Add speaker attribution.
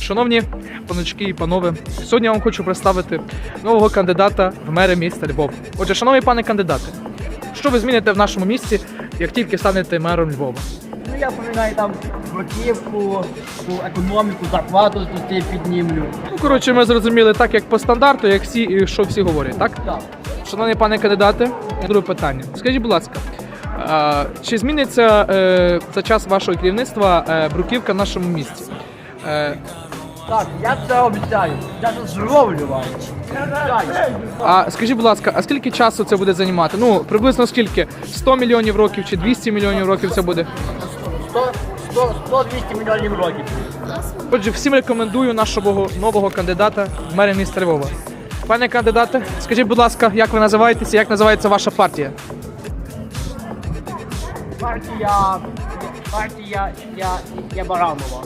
Speaker 1: Шановні паночки і панове, сьогодні я вам хочу представити нового кандидата в мери міста Львов. Отже, шановні пане кандидати, що ви зміните в нашому місті, як тільки станете мером Львова?
Speaker 2: Ну я пам'ятаю там бруківку, економіку, зарплату тут піднімлю.
Speaker 1: Ну, коротше, ми зрозуміли так, як по стандарту, як всі, що всі говорять, так?
Speaker 2: Так.
Speaker 1: Шановні пане кандидати, друге питання. Скажіть, будь ласка, чи зміниться е, за час вашого керівництва е, бруківка в нашому місті? Е,
Speaker 2: Так, я це обіцяю. Я це зроблю вам.
Speaker 1: А скажіть, будь ласка, а скільки часу це буде займати? Ну, приблизно скільки? 100 мільйонів років чи 200 мільйонів років це буде?
Speaker 2: 100, 100, 100-200 мільйонів років.
Speaker 1: Отже, всім рекомендую нашого нового кандидата в мери міста Львова. Пане кандидате, скажіть, будь ласка, як ви називаєтеся, як називається ваша партія?
Speaker 2: Партія, партія я, я Баранова.